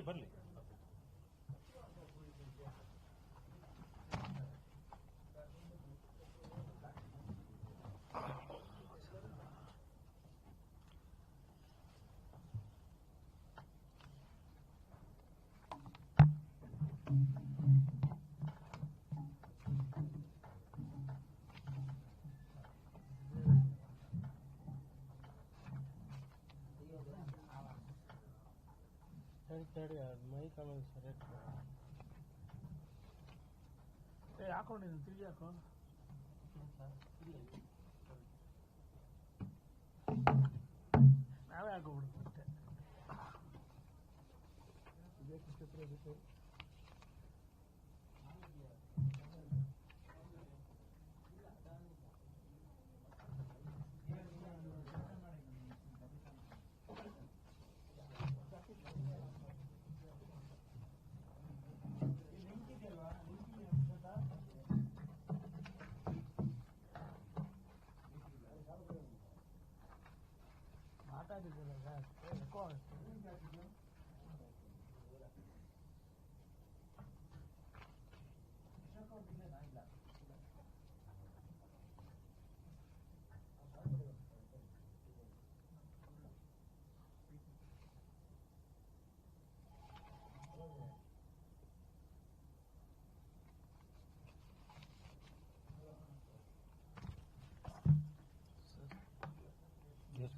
ಬರ್ಲಿ ಬರ್ಲಿ ತಡಿ ತಡಿ ಅದು ಮೈಕ್ ಆಮೇಲೆ ಸರಿಯಾಗಿ ಏ ಹಾಕೊಂಡಿದ್ದೀನಿ ತಿರುಗಿ ಹಾಕೋ ನಾವೇ ಹಾಕೋಬಿಡ್ತೀವಿ ಅಷ್ಟೇ ಮಾತಾಡಿದ್ದೀರಲ್ಲ ಅಷ್ಟೇ ಎಕೋ ಅಷ್ಟೇ ಎಸ್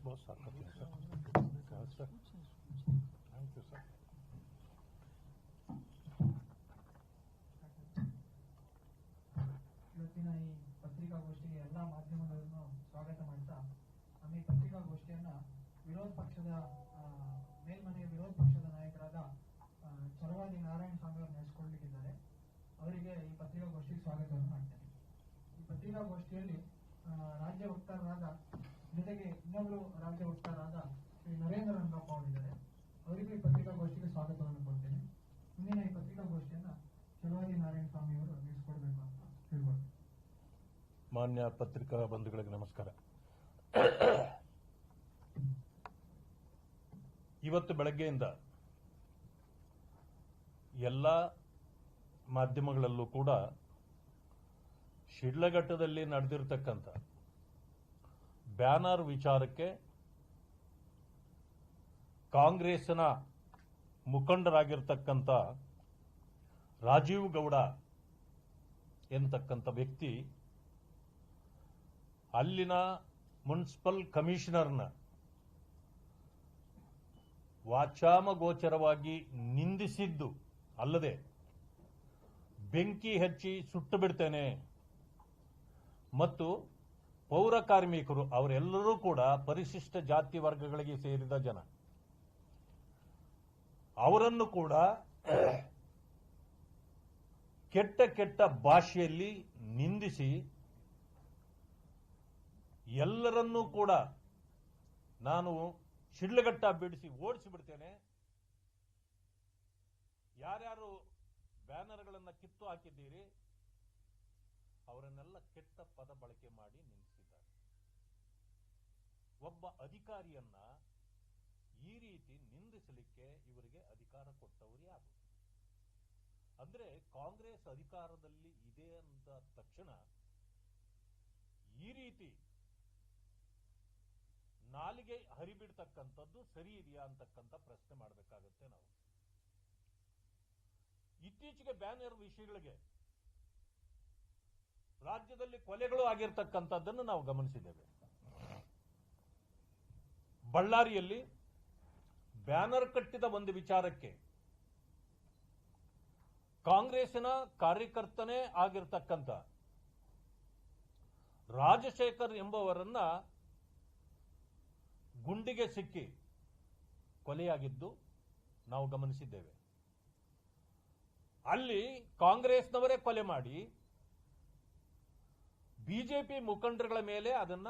ಬಾಸ್ ಸಾಕತ್ತೀನಿ ಸರ್ ಹಾಂ ಸರ್ ಥ್ಯಾಂಕ್ ಯು ಸರ್ ಇವತ್ತಿನ ಈ ಪತ್ರಿಕಾಗೋಷ್ಠಿಗೆ ಎಲ್ಲ ಮಾಧ್ಯಮಗಳನ್ನು ಸ್ವಾಗತ ಮಾಡ್ತಾ ನಮ್ಮ ಈ ಪತ್ರಿಕಾಗೋಷ್ಠಿಯನ್ನ ವಿರೋಧ ಪಕ್ಷದ ಮೇಲ್ಮನೆಯ ವಿರೋಧ ಪಕ್ಷದ ನಾಯಕರಾದ ಆ, ನಾರಾಯಣ್ ಸ್ವಾಮಿ ಅವರು ಅವರಿಗೆ ಈ ಪತ್ರಿಕಾಗೋಷ್ಠಿಗೆ ಸ್ವಾಗತವನ್ನು ಮಾಡ್ತೇನೆ ಈ ಪತ್ರಿಕಾಗೋಷ್ಠಿಯಲ್ಲಿ ರಾಜ್ಯ ವಕ್ತಾರರಾದ ಜೊತೆಗೆ ಇನ್ನೊಬ್ಬರು ರಾಜ್ಯ ವಕ್ತಾರಾದ ಶ್ರೀ ನರೇಂದ್ರ ರಂಗಪ್ಪ ಅವರಿದ್ದಾರೆ ಅವರಿಗೂ ಈ ಪತ್ರಿಕಾಗೋಷ್ಠಿಗೆ ಸ್ವಾಗತವನ್ನು ಕೊಡ್ತೇನೆ. ಮುಂದಿನ ಈ ಪತ್ರಿಕಾಗೋಷ್ಠಿಯನ್ನ ಶಿವಾಜಿ ನಾರಾಯಣ ಸ್ವಾಮಿ ಅವರು ನಡೆಸಿಕೊಡ್ಬೇಕು ಅಂತ ತಿಳ್ಕೊಳ್ತೇನೆ ಮಾನ್ಯ ಪತ್ರಿಕಾ ಬಂಧುಗಳಿಗೆ ನಮಸ್ಕಾರ. ಇವತ್ತು ಬೆಳಗ್ಗೆಯಿಂದ ಎಲ್ಲ ಮಾಧ್ಯಮಗಳಲ್ಲೂ ಕೂಡ ಶಿಡ್ಲಘಟ್ಟದಲ್ಲಿ ನಡೆದಿರ್ತಕ್ಕಂಥ ಬ್ಯಾನರ್ ವಿಚಾರಕ್ಕೆ ಕಾಂಗ್ರೆಸ್ನ ಮುಖಂಡರಾಗಿರ್ತಕ್ಕಂಥ ರಾಜೀವ್ ಗೌಡ ಎಂತಕ್ಕಂಥ ವ್ಯಕ್ತಿ ಅಲ್ಲಿನ ಮುನ್ಸಿಪಲ್ ಕಮಿಷನರ್ನ ವಾಚಾಮಗೋಚರವಾಗಿ ನಿಂದಿಸಿದ್ದು ಅಲ್ಲದೆ ಬೆಂಕಿ ಹಚ್ಚಿ ಸುಟ್ಟು ಬಿಡ್ತೇನೆ ಮತ್ತು ಪೌರ ಕಾರ್ಮಿಕರು ಅವರೆಲ್ಲರೂ ಕೂಡ ಪರಿಶಿಷ್ಟ ಜಾತಿ ವರ್ಗಗಳಿಗೆ ಸೇರಿದ ಜನ. ಅವರನ್ನು ಕೂಡ ಕೆಟ್ಟ ಕೆಟ್ಟ ಭಾಷೆಯಲ್ಲಿ ನಿಂದಿಸಿ ಎಲ್ಲರನ್ನೂ ಕೂಡ ನಾನು ಶಿಡ್ಲಘಟ್ಟ ಬಿಡಿಸಿ ಓಡಿಸಿ ಬಿಡ್ತೇನೆ ಯಾರ್ಯಾರು ಬ್ಯಾನರ್ಗಳನ್ನು ಕಿತ್ತು ಹಾಕಿದ್ದೀರಿ, ಅವರನ್ನೆಲ್ಲ ಕೆಟ್ಟ ಪದ ಬಳಕೆ ಮಾಡಿ ಒಬ್ಬ ಅಧಿಕಾರಿಯನ್ನ ಈ ರೀತಿ ನಿಂದಿಸಲಿಕ್ಕೆ ಇವರಿಗೆ ಅಧಿಕಾರ ಕೊಟ್ಟವರು ಯಾರು? ಅಂದ್ರೆ ಕಾಂಗ್ರೆಸ್ ಅಧಿಕಾರದಲ್ಲಿ ಇದೆ ಅಂದ ತಕ್ಷಣ ಈ ರೀತಿ ನಾಲಿಗೆ ಹರಿಬಿಡ್ತಕ್ಕಂಥದ್ದು ಸರಿ ಇದೆಯಾ ಅಂತಕ್ಕಂಥ ಪ್ರಶ್ನೆ ಮಾಡಬೇಕಾಗತ್ತೆ ನಾವು. ಇತ್ತೀಚೆಗೆ ಬ್ಯಾನರ್ ವಿಷಯಗಳಿಗೆ ರಾಜ್ಯದಲ್ಲಿ ಕೊಲೆಗಳು ಆಗಿರ್ತಕ್ಕಂಥದ್ದನ್ನು ನಾವು ಗಮನಿಸಿದ್ದೇವೆ. ಬಳ್ಳಾರಿಯಲ್ಲಿ ಬ್ಯಾನರ್ ಕಟ್ಟಿದ ಒಂದು ವಿಚಾರಕ್ಕೆ ಕಾಂಗ್ರೆಸ್ಸಿನ ಕಾರ್ಯಕರ್ತನೇ ಆಗಿರ್ತಕ್ಕಂಥ ರಾಜಶೇಖರ್ ಎಂಬುವರನ್ನ ಗುಂಡಿಗೆ ಸಿಕ್ಕಿ ಕೊಲೆಯಾಗಿದ್ದು ನಾವು ಗಮನಿಸಿದ್ದೇವೆ. ಅಲ್ಲಿ ಕಾಂಗ್ರೆಸ್ನವರೇ ಕೊಲೆ ಮಾಡಿ ಬಿಜೆಪಿ ಮುಖಂಡರುಗಳ ಮೇಲೆ ಅದನ್ನ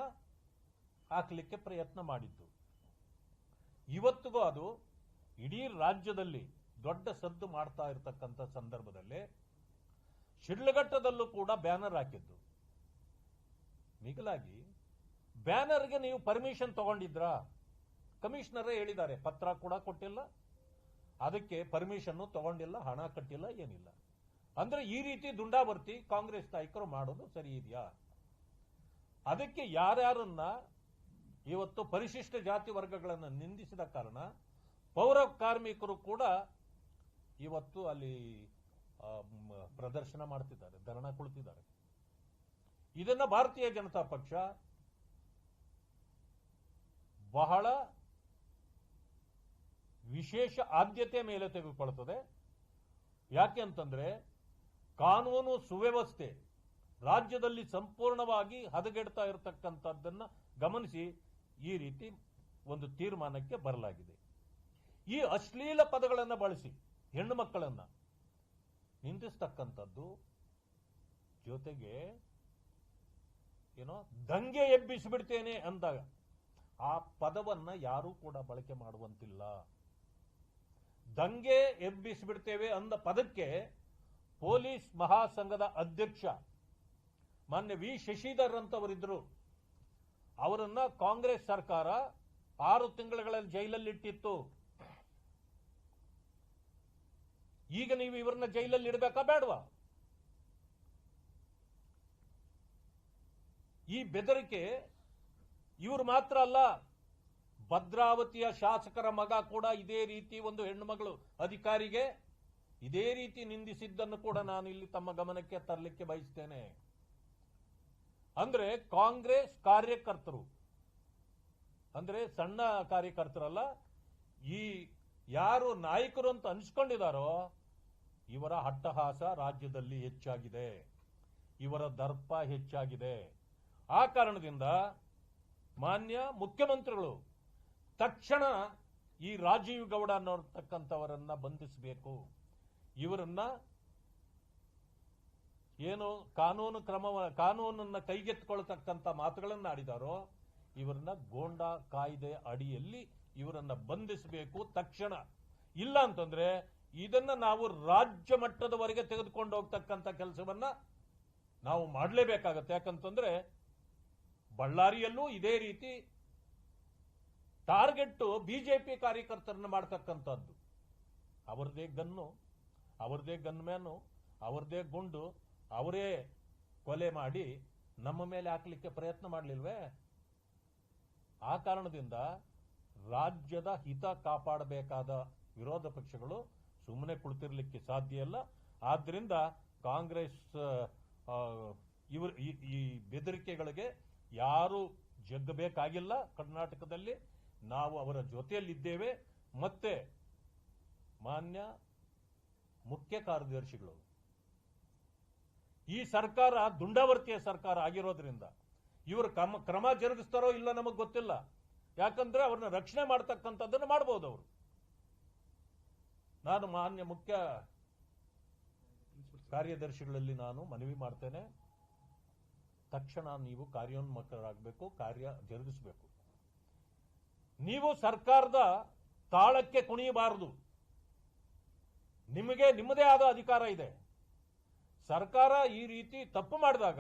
ಹಾಕಲಿಕ್ಕೆ ಪ್ರಯತ್ನ ಮಾಡಿದ್ದು. ಇವತ್ತಿಗೂ ಅದು ಇಡೀ ರಾಜ್ಯದಲ್ಲಿ ದೊಡ್ಡ ಸದ್ದು ಮಾಡ್ತಾ ಇರತಕ್ಕಂಥ ಸಂದರ್ಭದಲ್ಲಿ ಶಿಡ್ಲಘಟ್ಟದಲ್ಲೂ ಕೂಡ ಬ್ಯಾನರ್ ಹಾಕಿದ್ದು. ಮಿಗಿಲಾಗಿ, ಬ್ಯಾನರ್ಗೆ ನೀವು ಪರ್ಮಿಷನ್ ತಗೊಂಡಿದ್ರಾ? ಕಮಿಷನರೇ ಹೇಳಿದ್ದಾರೆ, ಪತ್ರ ಕೂಡ ಕೊಟ್ಟಿಲ್ಲ. ಅದಕ್ಕೆ ಪರ್ಮಿಷನ್ನು ತಗೊಂಡಿಲ್ಲ, ಹಣ ಕಟ್ಟಿಲ್ಲ, ಏನಿಲ್ಲ. ಅಂದ್ರೆ ಈ ರೀತಿ ದುಂಡಾವರ್ತಿ ಕಾಂಗ್ರೆಸ್ ನಾಯಕರು ಮಾಡೋದು ಸರಿ ಇದೆಯಾ? ಅದಕ್ಕೆ ಯಾರ್ಯಾರನ್ನ ಇವತ್ತು ಪರಿಶಿಷ್ಟ ಜಾತಿ ವರ್ಗಗಳನ್ನು ನಿಂದಿಸಿದ ಕಾರಣ ಪೌರ ಕಾರ್ಮಿಕರು ಕೂಡ ಇವತ್ತು ಅಲ್ಲಿ ಪ್ರದರ್ಶನ ಮಾಡ್ತಿದ್ದಾರೆ, ಧರಣ ಕುಳಿತಿದ್ದಾರೆ. ಇದನ್ನ ಭಾರತೀಯ ಜನತಾ ಪಕ್ಷ ಬಹಳ ವಿಶೇಷ ಆದ್ಯತೆ ಮೇಲೆ ತೆಗೆದುಕೊಳ್ತದೆ. ಯಾಕೆ ಅಂತಂದ್ರೆ ಕಾನೂನು ಸುವ್ಯವಸ್ಥೆ ರಾಜ್ಯದಲ್ಲಿ ಸಂಪೂರ್ಣವಾಗಿ ಹದಗೆಡ್ತಾ ಇರತಕ್ಕಂಥದ್ದನ್ನು ಗಮನಿಸಿ ಈ ರೀತಿ ಒಂದು ತೀರ್ಮಾನಕ್ಕೆ ಬರಲಾಗಿದೆ. ಈ ಅಶ್ಲೀಲ ಪದಗಳನ್ನು ಬಳಸಿ, ಹೆಣ್ಣು ಮಕ್ಕಳನ್ನು ನಿಂದಿಸ್ತಕ್ಕಂಥದ್ದು ಜೊತೆಗೆ ಏನೋ ದಂಗೆ ಎಬ್ಬಿಸಿಬಿಡ್ತೇನೆ ಅಂದಾಗ ಆ ಪದವನ್ನ ಯಾರೂ ಕೂಡ ಬಳಕೆ ಮಾಡುವಂತಿಲ್ಲ. ದಂಗೆ ಎಬ್ಬಿಸಿಬಿಡ್ತೇವೆ ಅಂದ ಪದಕ್ಕೆ ಪೊಲೀಸ್ ಮಹಾಸಂಘದ ಅಧ್ಯಕ್ಷ ಮಾನ್ಯ ವಿ. ಶಶಿಧರ್ ಅಂತವರಿದ್ರು. ಅವರನ್ನ ಕಾಂಗ್ರೆಸ್ ಸರ್ಕಾರ ಆರು ಜೈಲಲ್ಲಿ ಜೈಲಲ್ಲಿಟ್ಟಿತ್ತು. ಈಗ ನೀವು ಇವರನ್ನ ಜೈಲಲ್ಲಿ ಇಡಬೇಕಾ ಬೇಡವಾ? ಈ ಬೆದರಿಕೆ ಇವರು ಮಾತ್ರ ಅಲ್ಲ, ಭದ್ರಾವತಿಯ ಶಾಸಕರ ಮಗ ಕೂಡ ಇದೇ ರೀತಿ ಒಂದು ಹೆಣ್ಣು ಮಗಳು ಅಧಿಕಾರಿಗೆ ಇದೇ ರೀತಿ ನಿಂದಿಸಿದ್ದನ್ನು ಕೂಡ ನಾನು ಇಲ್ಲಿ ತಮ್ಮ ಗಮನಕ್ಕೆ ತರಲಿಕ್ಕೆ ಬಯಸ್ತೇನೆ. ಅಂದ್ರೆ ಕಾಂಗ್ರೆಸ್ ಕಾರ್ಯಕರ್ತರು. ಅಂದ್ರೆ ಸಣ್ಣ ಕಾರ್ಯಕರ್ತರಲ್ಲ, ಈ ಯಾರು ನಾಯಕರು ಅಂತ ಅನ್ಸ್ಕೊಂಡಿದಾರೋ, ಇವರ ಹಟ್ಟಹಾಸ ರಾಜ್ಯದಲ್ಲಿ ಹೆಚ್ಚಾಗಿದೆ. ಇವರ ದರ್ಪ ಹೆಚ್ಚಾಗಿದೆ. ಆ ಕಾರಣದಿಂದ ಮಾನ್ಯ ಮುಖ್ಯಮಂತ್ರಿಗಳು ತಕ್ಷಣ ಈ ರಾಜೀವ್ ಗೌಡ ಅನ್ನೋರ್ತಕ್ಕಂಥವರನ್ನ ಬಂಧಿಸಬೇಕು. ಇವರನ್ನ ಏನು ಕಾನೂನು ಕ್ರಮ ಕಾನೂನನ್ನ ಕೈಗೆತ್ತಿಕೊಳ್ತಕ್ಕಂಥ ಮಾತುಗಳನ್ನು ಆಡಿದಾರೋ ಇವರನ್ನ ಗೋಂಡಾ ಕಾಯ್ದೆ ಅಡಿಯಲ್ಲಿ ಇವರನ್ನ ಬಂಧಿಸಬೇಕು ತಕ್ಷಣ. ಇಲ್ಲ ಅಂತಂದ್ರೆ ಇದನ್ನ ನಾವು ರಾಜ್ಯ ಮಟ್ಟದವರೆಗೆ ತೆಗೆದುಕೊಂಡು ಹೋಗ್ತಕ್ಕಂಥ ಕೆಲಸವನ್ನ ನಾವು ಮಾಡಲೇಬೇಕಾಗತ್ತೆ. ಯಾಕಂತಂದ್ರೆ ಬಳ್ಳಾರಿಯಲ್ಲೂ ಇದೇ ರೀತಿ ಟಾರ್ಗೆಟ್ ಬಿಜೆಪಿ ಕಾರ್ಯಕರ್ತರನ್ನ ಮಾಡ್ತಕ್ಕಂಥದ್ದು. ಅವರದೇ ಗನ್ನು, ಅವರದೇ ಗನ್ಮ್ಯಾನು, ಅವರದೇ ಗುಂಡು ಅವರೇ ಕೊಲೆ ಮಾಡಿ ನಮ್ಮ ಮೇಲೆ ಹಾಕ್ಲಿಕ್ಕೆ ಪ್ರಯತ್ನ ಮಾಡಲಿಲ್ವೇ? ಆ ಕಾರಣದಿಂದ ರಾಜ್ಯದ ಹಿತ ಕಾಪಾಡಬೇಕಾದ ವಿರೋಧ ಪಕ್ಷಗಳು ಸುಮ್ಮನೆ ಕುಳಿತಿರ್ಲಿಕ್ಕೆ ಸಾಧ್ಯ ಇಲ್ಲ. ಆದ್ರಿಂದ ಕಾಂಗ್ರೆಸ್ ಇವ್ರ ಈ ಬೆದರಿಕೆಗಳಿಗೆ ಯಾರು ಜಗ್ಗಬೇಕಾಗಿಲ್ಲ ಕರ್ನಾಟಕದಲ್ಲಿ. ನಾವು ಅವರ ಜೊತೆಯಲ್ಲಿದ್ದೇವೆ. ಮತ್ತೆ ಮಾನ್ಯ ಮುಖ್ಯ ಕಾರ್ಯದರ್ಶಿಗಳು ಈ ಸರ್ಕಾರ ದುಂಡಾವರ್ತಿಯ ಸರ್ಕಾರ ಆಗಿರೋದ್ರಿಂದ ಇವರು ಕ್ರಮ ಕ್ರಮ ಜರುಗಿಸ್ತಾರೋ ಇಲ್ಲ ನಮಗೆ ಗೊತ್ತಿಲ್ಲ. ಯಾಕಂದ್ರೆ ಅವ್ರನ್ನ ರಕ್ಷಣೆ ಮಾಡ್ತಕ್ಕಂಥದ್ದನ್ನು ಮಾಡ್ಬೋದು ಅವರು. ನಾನು ಮಾನ್ಯ ಮುಖ್ಯ ಕಾರ್ಯದರ್ಶಿಗಳಲ್ಲಿ ನಾನು ಮನವಿ ಮಾಡ್ತೇನೆ. ತಕ್ಷಣ ನೀವು ಕಾರ್ಯೋನ್ಮುಖರಾಗಬೇಕು, ಕಾರ್ಯ ಜರುಗಿಸಬೇಕು. ನೀವು ಸರ್ಕಾರದ ತಾಳಕ್ಕೆ ಕುಣಿಯಬಾರದು. ನಿಮಗೆ ನಿಮ್ಮದೇ ಆದ ಅಧಿಕಾರ ಇದೆ. ಸರ್ಕಾರ ಈ ರೀತಿ ತಪ್ಪು ಮಾಡಿದಾಗ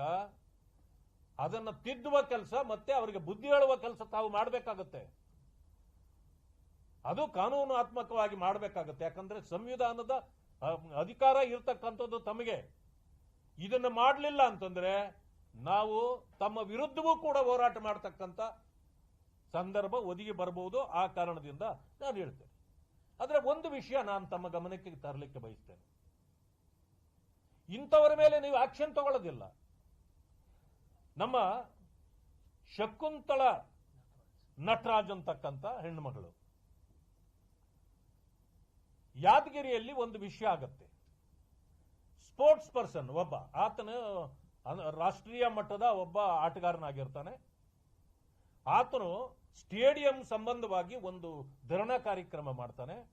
ಅದನ್ನು ತಿದ್ದುವ ಕೆಲಸ ಮತ್ತೆ ಅವರಿಗೆ ಬುದ್ಧಿ ಹೇಳುವ ಕೆಲಸ ತಾವು ಮಾಡಬೇಕಾಗತ್ತೆ. ಅದು ಕಾನೂನಾತ್ಮಕವಾಗಿ ಮಾಡಬೇಕಾಗತ್ತೆ. ಯಾಕಂದ್ರೆ ಸಂವಿಧಾನದ ಅಧಿಕಾರ ಇರತಕ್ಕಂಥದ್ದು ತಮಗೆ. ಇದನ್ನು ಮಾಡಲಿಲ್ಲ ಅಂತಂದ್ರೆ ನಾವು ತಮ್ಮ ವಿರುದ್ಧವೂ ಕೂಡ ಹೋರಾಟ ಮಾಡತಕ್ಕಂಥ ಸಂದರ್ಭ ಒದಗಿ ಬರಬಹುದು ಆ ಕಾರಣದಿಂದ ನಾನು ಹೇಳ್ತೇನೆ. ಆದರೆ ಒಂದು ವಿಷಯ ನಾನು ತಮ್ಮ ಗಮನಕ್ಕೆ ತರಲಿಕ್ಕೆ ಬಯಸ್ತೇನೆ. ಇಂಥವರ ಮೇಲೆ ನೀವು ಆಕ್ಷನ್ ತಗೊಳ್ಳೋದಿಲ್ಲ. ನಮ್ಮ ಶಕುಂತಳ ನಟರಾಜ್ ಅಂತಕ್ಕಂಥ ಹೆಣ್ಮಗಳು ಯಾದಗಿರಿಯಲ್ಲಿ ಒಂದು ವಿಷಯ ಆಗತ್ತೆ. ಸ್ಪೋರ್ಟ್ಸ್ ಪರ್ಸನ್ ಒಬ್ಬ, ಆತನ ರಾಷ್ಟ್ರೀಯ ಮಟ್ಟದ ಒಬ್ಬ ಆಟಗಾರನಾಗಿರ್ತಾನೆ. ಆತನು ಸ್ಟೇಡಿಯಂ ಸಂಬಂಧವಾಗಿ ಒಂದು ಧರಣ ಕಾರ್ಯಕ್ರಮ ಮಾಡ್ತಾನೆ.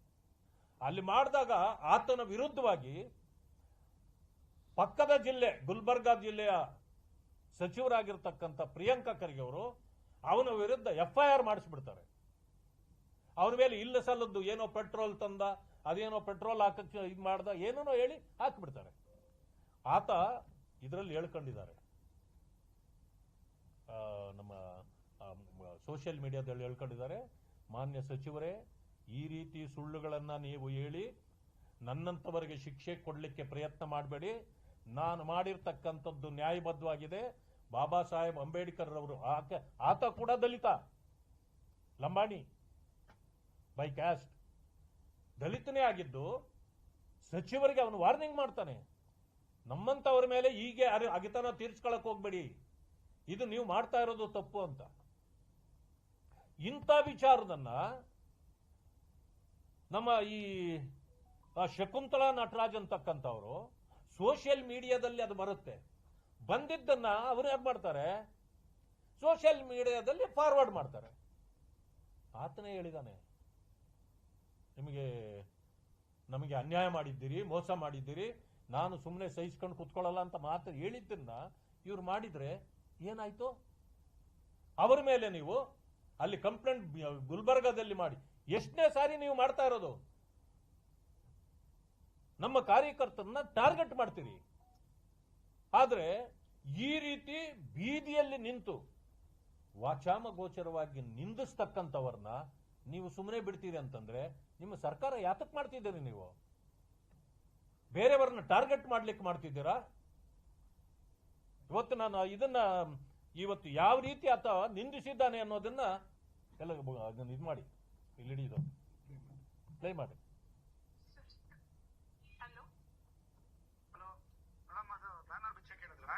ಅಲ್ಲಿ ಮಾಡಿದಾಗ ಆತನ ವಿರುದ್ಧವಾಗಿ ಪಕ್ಕದ ಜಿಲ್ಲೆ, ಗುಲ್ಬರ್ಗಾ ಜಿಲ್ಲೆಯ ಸಚಿವರಾಗಿರ್ತಕ್ಕಂಥ ಪ್ರಿಯಾಂಕಾ ಖರ್ಗೆ ಅವರು ಅವನ ವಿರುದ್ಧ ಎಫ್ಐಆರ್ ಮಾಡಿಸ್ಬಿಡ್ತಾರೆ. ಅವನ ಮೇಲೆ ಇಲ್ಲ ಸಲ್ಲದ್ದು ಏನೋ ಪೆಟ್ರೋಲ್ ತಂದ, ಅದೇನೋ ಪೆಟ್ರೋಲ್ ಹಾಕಕ್ಕೆ ಇದು ಮಾಡ್ದ, ಏನೇನೋ ಹೇಳಿ ಹಾಕ್ಬಿಡ್ತಾರೆ. ಆತ ಇದರಲ್ಲಿ ಹೇಳ್ಕೊಂಡಿದ್ದಾರೆ. ನಮ್ಮ ಸೋಷಿಯಲ್ ಮೀಡಿಯಾದಲ್ಲಿ ಹೇಳ್ಕೊಂಡಿದ್ದಾರೆ, ಮಾನ್ಯ ಸಚಿವರೇ, ಈ ರೀತಿ ಸುಳ್ಳುಗಳನ್ನು ನೀವು ಹೇಳಿ ನನ್ನಂಥವರಿಗೆ ಶಿಕ್ಷೆ ಕೊಡಲಿಕ್ಕೆ ಪ್ರಯತ್ನ ಮಾಡಬೇಡಿ ನಾನು ಮಾಡಿರ್ತಕ್ಕಂಥದ್ದು ನ್ಯಾಯಬದ್ಧವಾಗಿದೆ. ಬಾಬಾ ಸಾಹೇಬ್ ಅಂಬೇಡ್ಕರ್ ಅವರು ಆತ ಆತ ಕೂಡ ದಲಿತ. Lambani, by caste. ದಲಿತನೇ ಆಗಿದ್ದು, ಸಚಿವರಿಗೆ ಅವನು ವಾರ್ನಿಂಗ್ ಮಾಡ್ತಾನೆ. ನಮ್ಮಂಥವ್ರ ಮೇಲೆ ಹೀಗೆ ಅಗಿತನ ತೀರ್ಸ್ಕೊಳಕ್ ಹೋಗ್ಬೇಡಿ. ಇದು ನೀವು ಮಾಡ್ತಾ ಇರೋದು ತಪ್ಪು ಅಂತ. ಇಂಥ ವಿಚಾರದನ್ನ ನಮ್ಮ ಈ ಶಕುಂತಲಾ ನಟರಾಜ್ ಅಂತಕ್ಕಂಥವ್ರು ಸೋಷಿಯಲ್ ಮೀಡಿಯಾದಲ್ಲಿ ಅದು ಬರುತ್ತೆ. ಬಂದಿದ್ದನ್ನ ಅವರು ಏನು ಮಾಡ್ತಾರೆ? ಸೋಷಿಯಲ್ ಮೀಡಿಯಾದಲ್ಲಿ ಫಾರ್ವರ್ಡ್ ಮಾಡ್ತಾರೆ. ಆತನೇ ಹೇಳಿದಾನೆ. ನಿಮಗೆ, ನಮಗೆ ಅನ್ಯಾಯ ಮಾಡಿದ್ದೀರಿ, ಮೋಸ ಮಾಡಿದ್ದೀರಿ, ನಾನು ಸುಮ್ಮನೆ ಸಹಿಸ್ಕೊಂಡು ಕುತ್ಕೊಳ್ಳಲ್ಲ ಅಂತ ಮಾತು ಹೇಳಿದ್ದನ್ನ ಇವ್ರು ಮಾಡಿದ್ರೆ ಏನಾಯ್ತು? ಅವರ ಮೇಲೆ ನೀವು ಅಲ್ಲಿ ಕಂಪ್ಲೇಂಟ್ ಗುಲ್ಬರ್ಗಾದಲ್ಲಿ ಮಾಡಿ. ಎಷ್ಟನೇ ಸಾರಿ ನೀವು ಮಾಡ್ತಾ ಇರೋದು? ನಮ್ಮ ಕಾರ್ಯಕರ್ತರನ್ನ ಟಾರ್ಗೆಟ್ ಮಾಡ್ತೀರಿ ಆದರೆ ಈ ರೀತಿ ಬೀದಿಯಲ್ಲಿ ನಿಂತು ವಾಚಾಮ ಗೋಚರವಾಗಿ ನಿಂದಿಸ್ತಕ್ಕಂಥವ್ರನ್ನ ನೀವು ಸುಮ್ಮನೆ ಬಿಡ್ತೀರಿ ಅಂತಂದ್ರೆ ನಿಮ್ಮ ಸರ್ಕಾರ ಯಾತಕ್ಕೆ ಮಾಡ್ತಿದ್ದೀರಿ ನೀವು? ಬೇರೆಯವರನ್ನ ಟಾರ್ಗೆಟ್ ಮಾಡ್ಲಿಕ್ಕೆ ಮಾಡ್ತಿದ್ದೀರಾ? ಇವತ್ತು ನಾನು ಇದನ್ನ ಇವತ್ತು ಯಾವ ರೀತಿ ಆತ ನಿಂದಿಸಿದ್ದಾನೆ ಅನ್ನೋದನ್ನ ಎಲ್ಲ ಇದು ಮಾಡಿ, ಇಲ್ಲಿ ಪ್ಲೇ ಮಾಡಿ ಹಲೋ ಹಲೋ ಮೇಡಮ್ ಅದು ಬ್ಯಾನರ್ ಬಿಚ್ಚಕ್ಕೆ ಹೇಳಿದ್ರಾ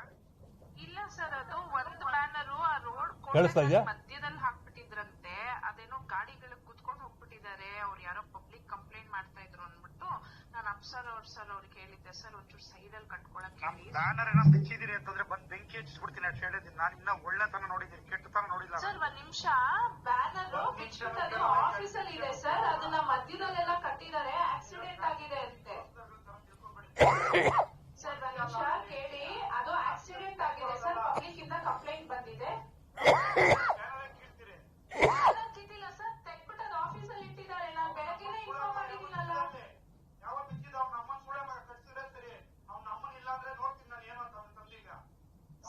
ಇಲ್ಲ ಸರ್ ಅದು ಒಂದು ಬ್ಯಾನರ್ ಆ ರೋಡ್ ಕೇಳಿಸ್ತಾ ಇದೆಯಾ? ಮಧ್ಯದಲ್ಲಿ ಹಾಕ್ಬಿಟ್ಟಿದ್ರಂತೆ. ಅದೇನೋ ಗಾಡಿಗಳು ಕುತ್ಕೊಂಡು ಹೋಗ್ಬಿಟ್ಟಿದ್ದಾರೆ. ಅವ್ರು ಯಾರೋ ಪಬ್ಲಿಕ್ ಕಂಪ್ಲೇಂಟ್ ಮಾಡ್ತಾ ಇದ್ರು ಅಂದ್ಬಿಟ್ಟು ನಾನು ಅಪ್ಸರ್ ಅವ್ರ ಸರ್ ಅವ್ರಿಗೆ ಹೇಳಿದ್ದೆ. ಸರ್ ಒಂಚೂರು ಸೈಡ್ ಅಲ್ಲಿ ಕಟ್ಕೊಳಕ್ ಹೇಳಿ. ಬ್ಯಾನರ್ ಏನೋ ಬಿಚ್ಚಿದಿರಿ ಅಂತಂದ್ರೆ ಬಂದ್ ಬೆಂಕಿ ಹಚ್ಚಿಸ್ಬಿಡ್ತೀನಿ ಅಂತ ಹೇಳಿದ್ದೀನಿ. ನಾನು ಇನ್ನ ಒಳ್ಳೆತನ ನೋಡಿದ್ದೀನಿ. ಕೆಟ್ಟತನ ನೋಡಿಲ್ಲ ಸರ್ ಒಂದ್ ನಿಮಿಷ. ಬ್ಯಾನರ್ ಬಿಚ್ಚಿಬಿಟ್ಟು ಆಫೀಸ್ ಅಲ್ಲಿ ಇದೆ ಸರ್. ಅದನ್ನ ಮಧ್ಯದಲ್ಲೆಲ್ಲ ಕಟ್ಟಿದ್ದಾರೆ. ಆಕ್ಸಿಡೆಂಟ್ ಆಗಿದೆ ಅಂತೆ. ಸರ್ ಒಂದ್ ನಿಮಿಷ ಕೇಳಿ ಅದು ಆಕ್ಸಿಡೆಂಟ್ ಆಗಿದೆ ಸರ್ ಪಬ್ಲಿಕ್ ಇಂದ ಕಂಪ್ಲೇಂಟ್ ಬಂದಿದೆ ಕೀಳ್ತೀರಿ ಬ್ಯಾನರ್ ಕಿತ್ತಿಲ್ಲ ಸರ್ ತೆಗ್ಬಿಟ್ಟು ಅದು ಆಫೀಸಲ್ಲಿ ಇಟ್ಟಿದ್ದಾರೆ ನಾನು ಬೆಳಗ್ಗೆನೆ ಇನ್ಫಾರ್ಮ್ ಮಾಡಿದ್ದೀನಲ್ಲ ಯಾವ ಬಿಚ್ಚಿದ ಅವ್ನ ಅಮ್ಮನ ಸುಳೆ ಮಗ ಕಟ್ಸಿದ್ರೆ ಸರಿ ಅವ್ನ ಅಮ್ಮನ ಇಲ್ಲ ಅಂದ್ರೆ ನೋಡ್ತೀನಿ ನಾನು ಏನು ಅಂತ ಅವ್ನ ತಂದೆ ಈಗ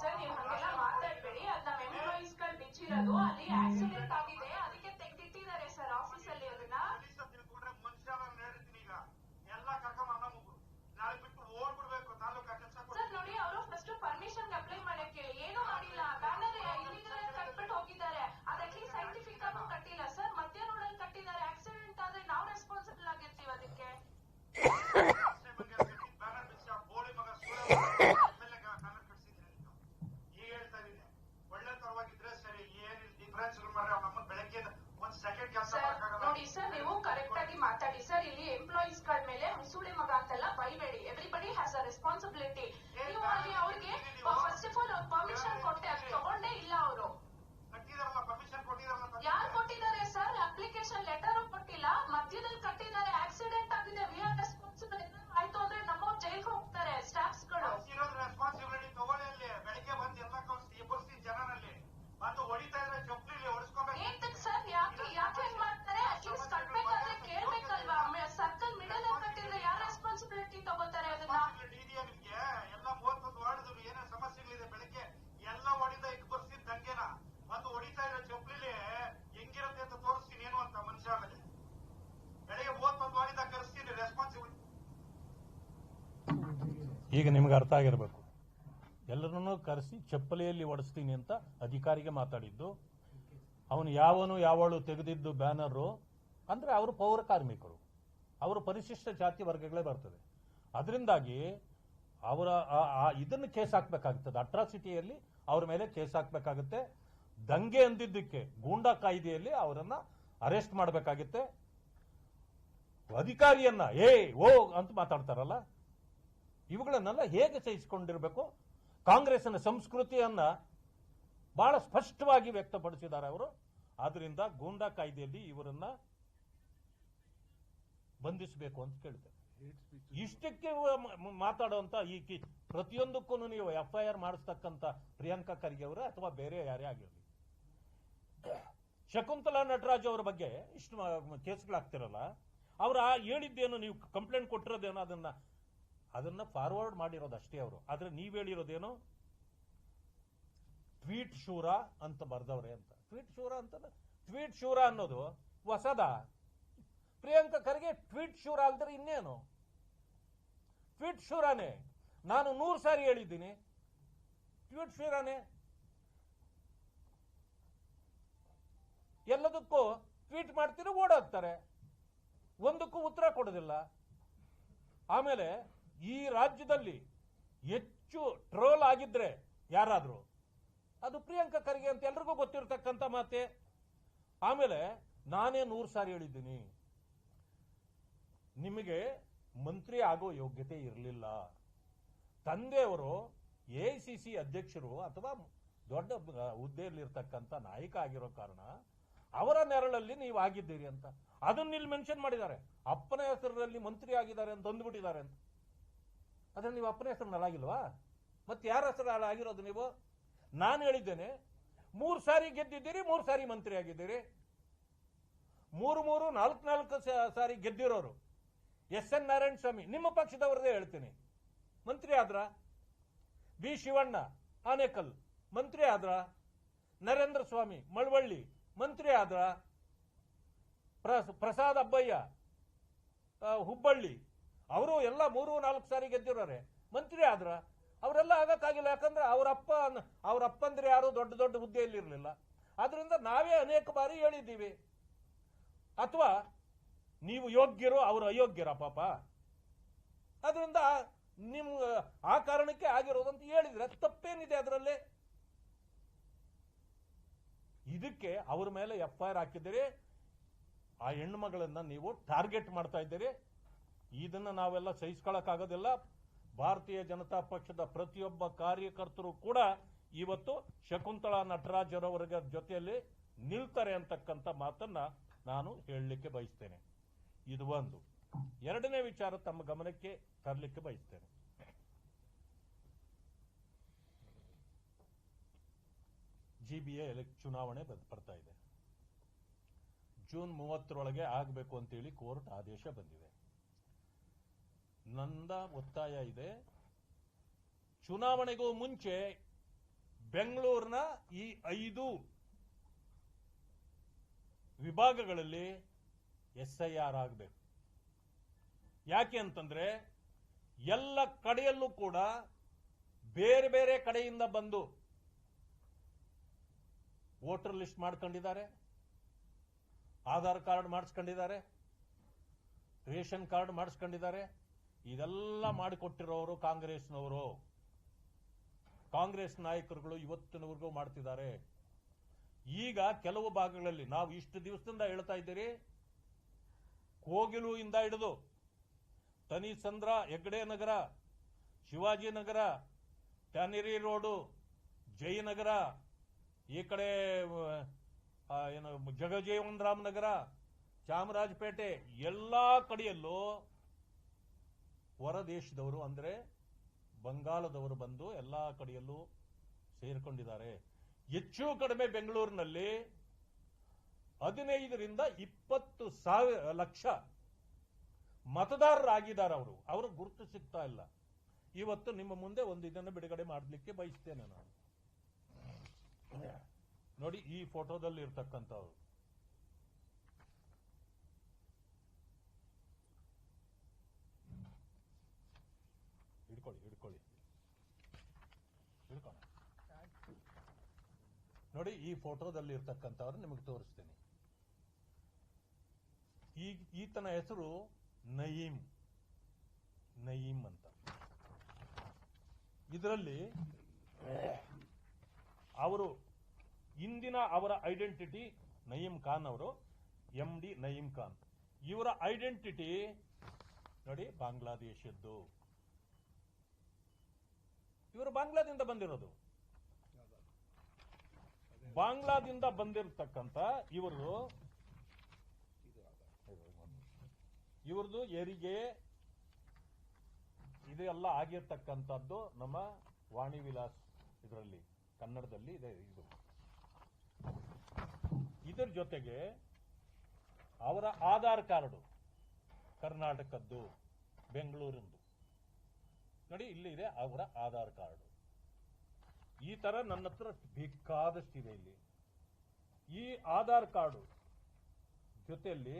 ಸರ್ ನೀವು ಹಂಗೆಲ್ಲ ಮಾತಾಡ್ಬೇಡಿ ಅದ್ ನಮ್ಮ ಎಂಪ್ಲಾಯೀಸ್ಗಳು ಬಿಚ್ಚಿರೋದು ಅಲ್ಲಿ ಆಕ್ಸಿಡೆಂಟ್ ಆಗಿದೆ ಅದಕ್ಕೆ ತೆಗ್ದಿಟ್ಟಿದ್ದಾರೆ ಸರ್ ಆಫೀಸಲ್ಲಿ ಅದನ್ನ ಪೊಲೀಸ್ ತಿಳ್ಕೊಂಡ್ರೆ ಮನುಷ್ಯ ಹೇಳ್ತೀನಿ ಈಗ ಎಲ್ಲ ಕರ್ಕೊಂಡ್ ಅಮ್ಮ ಮುಗು ನಾಳೆ ಬಿಟ್ಟು ಓಡ್ಬಿಡ್ಬೇಕು ತಾಲೂಕ ಕೆಲಸ ಸರ್ ನೋಡಿ ಅವರು ಫಸ್ಟ್ ಪರ್ಮಿಷನ್ ಅಪ್ಲೈ ಮಾಡಕ್ ಹೇಳಿ ಏನೂ ಮಾಡಿಲ್ಲ ಬ್ಯಾನರ್ ಇಲ್ಲಿಗಲ್ ಕಟ್ಬಿಟ್ಟು ಹೋಗಿದ್ದಾರೆ ಅದ್ ಅಟ್ಲೀಸ್ಟ್ ಸೈಂಟಿಫಿಕ್ ಆಗೂ ಕಟ್ಟಿಲ್ಲ ಸರ್ ಮಧ್ಯ ರೋಡಲ್ಲಿ ಕಟ್ಟಿದ್ದಾರೆ ಆಕ್ಸಿಡೆಂಟ್ ಆದ್ರೆ ನಾವು ರೆಸ್ಪಾನ್ಸಿಬಲ್ ಆಗಿರ್ತೀವಿ ಅದಕ್ಕೆ ಬ್ಯಾನರ್ ಬಿಚ್ಚಿ ಆ ಬೋಳಿ ಮಗ ಸುಳೆ ಎಮ್ಮೆಲ್ಲೆ ಬ್ಯಾನರ್ ಕಟ್ಸಿದ್ದೀನಿ ಈಗ ಹೇಳ್ತಾ ಇದೀನಿ ಒಳ್ಳೆ ತರವಾಗಿದ್ರೆ ಸರಿ ಏನಿಲ್ಲ ಡಿಫರೆನ್ಸ್ ಮಾಡ್ರೆ ಅವ್ನ ಅಮ್ಮನ್ ಬೆಳಗ್ಗೆ ಒಂದ್ ಸೆಕೆಂಡ್ ಕೆಲಸ ಸರ್ ಮಾಡಕ್ಕಾಗಲ್ಲ ನೋಡಿ ಸರ್ ನೀವು ಕರೆಕ್ಟ್ ಆಗಿ ಮಾತಾಡಿ ಸರ್ ಇಲ್ಲಿ ಎಂಪ್ಲಾಯೀಸ್ಗಳ ಮೇಲೆ ಮುಸುಳಿ ಮಗ ಅಂತೆಲ್ಲ ಬೈಬೇಡಿ ಎವ್ರಿಬಡಿ ಹ್ಯಾಸ್ ಅ ರೆಸ್ಪಾನ್ಸಿಬಿಲಿಟಿ ನೀವು ಅಲ್ಲಿ ಅವ್ರಿಗೆ ಫಸ್ಟ್ ಆಫ್ ಆಲ್ ಪರ್ಮಿಷನ್ ಕೊಟ್ಟೆ ಅದು ತಗೊಂಡೇ ಇಲ್ಲ ಅವರು ಕಟ್ಟಿದಾರಲ್ಲ ಪರ್ಮಿಷನ್ ಕೊಟ್ಟಿದಾರಲ್ಲ ಯಾರು ಕೊಟ್ಟಿದ್ದಾರೆ ಸರ್ ಅಪ್ಲಿಕೇಶನ್ ಲೆಟರ್ ಕೊಟ್ಟಿಲ್ಲ ಮಧ್ಯದಲ್ಲಿ ಕಟ್ಟಿದ್ದಾರೆ ಆಕ್ಸಿಡೆಂಟ್ ಆಗಿದೆ ವಿ ಆರ್ ರೆಸ್ಪಾನ್ಸಿಬಲ್ ಆಯ್ತು ಅಂದ್ರೆ ನಮ್ಮವ್ರು ಜೈಲ್ಗೆ ಹೋಗ್ತಾರೆ ಸ್ಟಾಫ್ಸ್ಗಳು ಇರೋದು ರೆಸ್ಪಾನ್ಸಿಬಿಲಿಟಿ ತಗೊಳ್ಳಿ ಅಲ್ಲಿ ಬೆಳಿಗ್ಗೆ ಬಂದು ಎಲ್ಲ ಕಳ್ಸಿ ಎಬ್ಬರ್ಸಿ ಜನರಲ್ಲಿ ಬಂದು ಹೊಡಿತಾ ಇದ್ರೆ ಚಪ್ಪಲಿ ಹೊಡಿಸ್ಕೊಬೇಕು ಏತಕ್ ಸರ್ ಯಾಕೆ ಯಾಕೆ ಹೆಂಗ್ ಮಾಡ್ತಾರೆ ಅಟ್ಲೀಸ್ಟ್ ಕಟ್ಬೇಕಾದ್ರೆ ಕೇಳ್ಬೇಕಲ್ವಾ ಸರ್ಕಲ್ ಮಿಡಲ್ ಅಲ್ಲಿ ಕಟ್ಟಿದ್ರೆ ಯಾರು ರೆಸ್ಪಾನ್ಸಿಬಿಲಿಟಿ ತಗೋತಾರೆ ಅದನ್ನ ರೆಸ್ಪಾನ್ಸಿಬಿಲಿಟಿ ಇದೆಯಾ ನಿಮ್ಗೆ ಎಲ್ಲ ಮೂವತ್ತೊಂದು ವಾರ್ಡ್ದು ಏನೇ ಸಮಸ್ಯೆಗಳಿದೆ ಬೆಳಿಗ್ಗೆ ಎಲ್ಲ ಹೊಡಿತಾ ಇಬ್ಬರ್ಸಿ ದಂಗೆನ ಬಂದು ಹೊಡಿತಾ ಇರೋ ಚಪ್ಪಲಿ ಹೆಂಗಿರುತ್ತೆ ಅಂತ ತೋರಿಸ್ತೀನಿ ಏನು ಅಂತ ಮನುಷ್ಯ ಆಮೇಲೆ ಬೆಳಿಗ್ಗೆ ಮೂವತ್ತೊಂದು ವಾರ್ಡಿಂದ ಕರೆಸ್ತೀನಿ ರೆಸ್ಪಾನ್ಸಿಬಿಲಿಟಿ ಈಗ ನಿಮ್ಗೆ ಅರ್ಥ ಆಗಿರಬೇಕು. ಎಲ್ಲರನ್ನೂ ಕರೆಸಿ ಚಪ್ಪಲಿಯಲ್ಲಿ ಒಡಿಸ್ತೀನಿ ಅಂತ ಅಧಿಕಾರಿಗೆ ಮಾತಾಡಿದ್ದು. ಅವನು ಯಾವನು ಯಾವಳು ತೆಗೆದಿದ್ದು ಬ್ಯಾನರು, ಅಂದರೆ ಅವರು ಪೌರ ಕಾರ್ಮಿಕರು. ಅವರು ಪರಿಶಿಷ್ಟ ಜಾತಿ ವರ್ಗಗಳೇ ಬರ್ತದೆ. ಅದರಿಂದಾಗಿ ಅವರ ಇದನ್ನು ಕೇಸ್ ಹಾಕಬೇಕಾಗ್ತದೆ. ಅಟ್ರಾಸಿಟಿಯಲ್ಲಿ ಅವ್ರ ಮೇಲೆ ಕೇಸ್ ಹಾಕಬೇಕಾಗುತ್ತೆ. ದಂಗೆ ಅಂದಿದ್ದಕ್ಕೆ ಗೂಂಡಾ ಕಾಯ್ದೆಯಲ್ಲಿ ಅವರನ್ನು ಅರೆಸ್ಟ್ ಮಾಡಬೇಕಾಗುತ್ತೆ. ಅಧಿಕಾರಿಯನ್ನ ಏ ಓ ಅಂತ ಮಾತಾಡ್ತಾರಲ್ಲ? ಇವುಗಳನ್ನೆಲ್ಲ ಹೇಗೆ ಸಹಿಸಿಕೊಂಡಿರಬೇಕು? ಕಾಂಗ್ರೆಸ್ನ ಸಂಸ್ಕೃತಿಯನ್ನ ಬಹಳ ಸ್ಪಷ್ಟವಾಗಿ ವ್ಯಕ್ತಪಡಿಸಿದ್ದಾರೆ ಅವರು. ಆದ್ರಿಂದ ಗೂಂಡಾ ಕಾಯ್ದೆಯಲ್ಲಿ ಇವರನ್ನ ಬಂಧಿಸಬೇಕು ಅಂತ ಕೇಳಿದೆ ಇಷ್ಟಕ್ಕೆ ಮಾತಾಡುವಂತ ಈ ಪ್ರತಿಯೊಂದಕ್ಕೂ ನೀವು ಎಫ್ ಐ ಆರ್ ಮಾಡಿಸ್ತಕ್ಕಂಥ ಪ್ರಿಯಾಂಕಾ ಖರ್ಗೆ ಅವರು ಅಥವಾ ಬೇರೆ ಯಾರೇ ಆಗಿರಲಿ. ಶಕುಂತಲಾ ನಟರಾಜ್ ಅವರ ಬಗ್ಗೆ ಇಷ್ಟು ಕೇಸ್ಗಳಾಗ್ತಿರಲ್ಲ. ಅವರ ಹೇಳಿದ್ದೇನು ನೀವು ಕಂಪ್ಲೇಂಟ್ ಕೊಟ್ಟಿರೋದೇನೋ ಅದನ್ನ ಅದನ್ನ ಫಾರ್ವರ್ಡ್ ಮಾಡಿರೋದು ಅಷ್ಟೇ ಅವರು. ಆದ್ರೆ ನೀವು ಹೇಳಿರೋದೇನು? ಟ್ವೀಟ್ ಶೂರ ಅಂತ ಬರ್ದವ್ರೆ ಅಂತ. ಟ್ವೀಟ್ ಶೂರ ಅಂತ ಟ್ವೀಟ್ ಶೂರ ಅನ್ನೋದು ಹೊಸದ? ಪ್ರಿಯಾಂಕ ಖರ್ಗೆ ಟ್ವೀಟ್ ಶೂರ ಅಲ್ದ್ರೆ ಇನ್ನೇನು? ಟ್ವೀಟ್ ಶೂರಾನೆ. ನಾನು ನೂರು ಸಾರಿ ಹೇಳಿದ್ದೀನಿ. ಟ್ವೀಟ್ ಶೂರಾನೆ. ಎಲ್ಲದಕ್ಕೂ ಟ್ವೀಟ್ ಮಾಡ್ತೀರಿ ಓಡೋಗ್ತಾರೆ ಒಂದಕ್ಕೂ ಉತ್ತರ ಕೊಡೋದಿಲ್ಲ. ಆಮೇಲೆ ಈ ರಾಜ್ಯದಲ್ಲಿ ಹೆಚ್ಚು ಟ್ರೋಲ್ ಆಗಿದ್ರೆ ಯಾರಾದರೂ? ಅದು ಪ್ರಿಯಾಂಕಾ ಖರ್ಗೆ ಅಂತ ಎಲ್ರಿಗೂ ಗೊತ್ತಿರತಕ್ಕಂಥ ಮಾತೆ. ಆಮೇಲೆ ನಾನೇ ನೂರು ಸಾರಿ ಹೇಳಿದ್ದೀನಿ. ನಿಮಗೆ ಮಂತ್ರಿ ಆಗೋ ಯೋಗ್ಯತೆ ಇರಲಿಲ್ಲ. ತಂದೆಯವರು ಎ ಸಿ ಅಧ್ಯಕ್ಷರು ಅಥವಾ ದೊಡ್ಡ ಹುದ್ದೆಯಲ್ಲಿರ್ತಕ್ಕಂಥ ನಾಯಕ ಆಗಿರೋ ಕಾರಣ ಅವರ ನೆರಳಲ್ಲಿ ನೀವು ಆಗಿದ್ದೀರಿ ಅಂತ. ಅದನ್ನ ಇಲ್ಲಿ ಮೆನ್ಷನ್ ಮಾಡಿದ್ದಾರೆ. ಅಪ್ಪನ ಹೆಸರಲ್ಲಿ ಮಂತ್ರಿ ಆಗಿದ್ದಾರೆ ಅಂತ ಅಂದ್ಬಿಟ್ಟಿದ್ದಾರೆ ಅಂತ. ಅದ್ರ ನೀವು ಅಪ್ಪನ ಹೆಸರು ಆಗಿಲ್ವಾ ಮತ್ತೆ ಯಾರ ಹೆಸರು ಆಗಿರೋದು ನೀವು? ನಾನು ಹೇಳಿದ್ದೇನೆ, ಮೂರು ಸಾರಿ ಗೆದ್ದಿದ್ದೀರಿ, ಮೂರು ಸಾರಿ ಮಂತ್ರಿ ಆಗಿದ್ದೀರಿ. ಮೂರು ಮೂರು, ನಾಲ್ಕು ನಾಲ್ಕು ಸಾರಿ ಗೆದ್ದಿರೋರು. ಎಸ್ ಎನ್ ನಾರಾಯಣ ಸ್ವಾಮಿ, ನಿಮ್ಮ ಪಕ್ಷದವರದೇ ಹೇಳ್ತೀನಿ. ಮಂತ್ರಿ ಆದ್ರ? ಬಿ ಶಿವಣ್ಣ, ಆನೇಕಲ್, ಮಂತ್ರಿ ಆದ್ರ? ನರೇಂದ್ರ ಸ್ವಾಮಿ, ಮಳವಳ್ಳಿ, ಮಂತ್ರಿ ಆದ್ರ? ಪ್ರ- ಪ್ರಸಾದ್ ಅಬ್ಬಯ್ಯ ಹುಬ್ಬಳ್ಳಿ ಅವರು ಎಲ್ಲ ಮೂರು ನಾಲ್ಕು ಸಾರಿ ಗೆದ್ದಿರೋರೆ. ಮಂತ್ರಿ ಆದ್ರ ಅವರೆಲ್ಲ ಆಗಕ್ಕಾಗಿಲ್ಲ. ಯಾಕಂದ್ರೆ ಅವ್ರ ಅಪ್ಪ ಅವ್ರ ಅಪ್ಪಂದ್ರೆ ಯಾರು ದೊಡ್ಡ ದೊಡ್ಡ ಹುದ್ದೆಯಲ್ಲಿ ಇರಲಿಲ್ಲ ಆದ್ರಿಂದ ನಾವೇ ಅನೇಕ ಬಾರಿ ಹೇಳಿದ್ದೀವಿ. ಅಥವಾ ನೀವು ಯೋಗ್ಯರು, ಅವರು ಅಯೋಗ್ಯರ ಪಾಪ. ಅದರಿಂದ ನಿಮ್, ಆ ಕಾರಣಕ್ಕೆ ಆಗಿರೋದಂತ ಹೇಳಿದ್ರೆ ತಪ್ಪೇನಿದೆ ಅದರಲ್ಲಿ. ಇದಕ್ಕೆ ಅವ್ರ ಮೇಲೆ ಎಫ್ ಐ ಹಾಕಿದ್ದೀರಿ. ಆ ಹೆಣ್ಣು ಮಗಳನ್ನ ನೀವು ಟಾರ್ಗೆಟ್ ಮಾಡ್ತಾ ಇದ್ದೀರಿ. ಇದನ್ನ ನಾವೆಲ್ಲ ಸಹಿಸ್ಕೊಳ್ಳೋಕ್ಕಾಗೋದಿಲ್ಲ ಭಾರತೀಯ ಜನತಾ ಪಕ್ಷದ ಪ್ರತಿಯೊಬ್ಬ ಕಾರ್ಯಕರ್ತರು ಕೂಡ ಇವತ್ತು ಶಕುಂತಳಾ ನಟರಾಜರವರ ಜೊತೆಯಲ್ಲಿ ನಿಲ್ತಾರೆ ಅಂತಕ್ಕಂಥ ಮಾತನ್ನ ನಾನು ಹೇಳಲಿಕ್ಕೆ ಬಯಸ್ತೇನೆ. ಇದು ಒಂದು. ಎರಡನೇ ವಿಚಾರ ತಮ್ಮ ಗಮನಕ್ಕೆ ತರಲಿಕ್ಕೆ ಬಯಸ್ತೇನೆ. ಜಿ ಬಿ ಎ ಚುನಾವಣೆ ಬರ್ತಾ ಇದೆ. ಜೂನ್ ಮೂವತ್ತರೊಳಗೆ ಆಗಬೇಕು ಅಂತೇಳಿ ಕೋರ್ಟ್ ಆದೇಶ ಬಂದಿದೆ. ನಂದ ಒತ್ತಾಯ ಇದೆ. ಚುನಾವಣೆಗೂ ಮುಂಚೆ ಬೆಂಗಳೂರಿನ ಈ ಐದು ವಿಭಾಗಗಳಲ್ಲಿ ಎಸ್ ಐ ಆರ್ ಆಗಬೇಕು. ಯಾಕೆ ಅಂತಂದ್ರೆ ಎಲ್ಲ ಕಡೆಯಲ್ಲೂ ಕೂಡ ಬೇರೆ ಬೇರೆ ಕಡೆಯಿಂದ ಬಂದು ವೋಟರ್ ಲಿಸ್ಟ್ ಮಾಡ್ಕೊಂಡಿದ್ದಾರೆ, ಆಧಾರ್ ಕಾರ್ಡ್ ಮಾಡಿಸ್ಕೊಂಡಿದ್ದಾರೆ, ರೇಷನ್ ಕಾರ್ಡ್ ಮಾಡಿಸ್ಕೊಂಡಿದ್ದಾರೆ ಇದೆಲ್ಲ ಮಾಡಿಕೊಟ್ಟಿರೋರು ಕಾಂಗ್ರೆಸ್ನವರು. ಕಾಂಗ್ರೆಸ್ ನಾಯಕರುಗಳು ಇವತ್ತಿನವರೆಗೂ ಮಾಡ್ತಿದ್ದಾರೆ. ಈಗ ಕೆಲವು ಭಾಗಗಳಲ್ಲಿ, ನಾವು ಇಷ್ಟು ದಿವಸದಿಂದ ಹೇಳ್ತಾ ಇದ್ದೀರಿ ಕೋಗಿಲು ಇಂದ ಹಿಡಿದು ತನಿಸಂದ್ರ, ಹೆಗ್ಡೆ ನಗರ ಶಿವಾಜಿನಗರ ಟ್ಯಾನಿರಿ ರೋಡು ಜಯನಗರ ಈ ಕಡೆ ಏನು ಜಗಜೀವನ್ ರಾಮ್ ನಗರ, ಚಾಮರಾಜಪೇಟೆ, ಎಲ್ಲ ಕಡೆಯಲ್ಲೂ ಹೊರ ದೇಶದವರು ಅಂದ್ರೆ ಬಂಗಾಳದವರು ಬಂದು ಎಲ್ಲ ಕಡೆಯಲ್ಲೂ ಸೇರಿಕೊಂಡಿದ್ದಾರೆ. ಹೆಚ್ಚು ಕಡಿಮೆ ಬೆಂಗಳೂರಿನಲ್ಲಿ ಹದಿನೈದರಿಂದ ಇಪ್ಪತ್ತು ಸಾವಿರ ಲಕ್ಷ ಮತದಾರರಾಗಿದ್ದಾರೆ ಅವರು. ಅವರು ಗುರುತು ಸಿಗ್ತಾ ಇಲ್ಲ. ಇವತ್ತು ನಿಮ್ಮ ಮುಂದೆ ಒಂದು ಇದನ್ನು ಬಿಡುಗಡೆ ಮಾಡಲಿಕ್ಕೆ ಬಯಸ್ತೇನೆ ನಾನು. ನೋಡಿ, ಈ ಫೋಟೋದಲ್ಲಿ ಇರ್ತಕ್ಕಂಥವ್ರು ಹಿಡ್ಕೊಳ್ಳಿ ಹಿಡ್ಕೊಳ್ಳಿ. ನೋಡಿ, ಈ ಫೋಟೋದಲ್ಲಿ ಇರ್ತಕ್ಕಂಥವ್ರು ನಿಮಗೆ ತೋರಿಸ್ತೇನೆ. ಈ, ಈತನ ಹೆಸರು ನಯೀಮ್. ನಯೀಮ್ ಅಂತ. ಇದರಲ್ಲಿ ಅವರು ಇಂದಿನ ಅವರ ಐಡೆಂಟಿಟಿ ನಯೀಮ್ ಖಾನ್ ಅವರು ಎಂ ಡಿ ನಯೀಂ ಖಾನ್. ಇವರ ಐಡೆಂಟಿಟಿ ನೋಡಿ, ಬಾಂಗ್ಲಾದೇಶದ್ದು. ಇವರು ಬಾಂಗ್ಲಾದಿಂದ ಬಂದಿರೋದು. ಬಾಂಗ್ಲಾದಿಂದ ಬಂದಿರತಕ್ಕಂತ ಇವರು ಇವ್ರದ್ದು ಹೆರಿಗೆ ಇದೆಲ್ಲ ಆಗಿರ್ತಕ್ಕಂಥದ್ದು ನಮ್ಮ ವಾಣಿ ವಿಲಾಸ್ ಇದರಲ್ಲಿ, ಕನ್ನಡದಲ್ಲಿ ಇದೆ ಇದು. ಇದರ ಜೊತೆಗೆ ಅವರ ಆಧಾರ್ ಕಾರ್ಡು ಕರ್ನಾಟಕದ್ದು, ಬೆಂಗಳೂರಿಂದು. ನೋಡಿ, ಇಲ್ಲಿ ಇದೆ ಅವರ ಆಧಾರ್ ಕಾರ್ಡು. ಈ ತರ ನನ್ನ ಹತ್ರ ಬೇಕಾದಷ್ಟಿದೆ ಇಲ್ಲಿ. ಈ ಆಧಾರ್ ಕಾರ್ಡು ಜೊತೆಯಲ್ಲಿ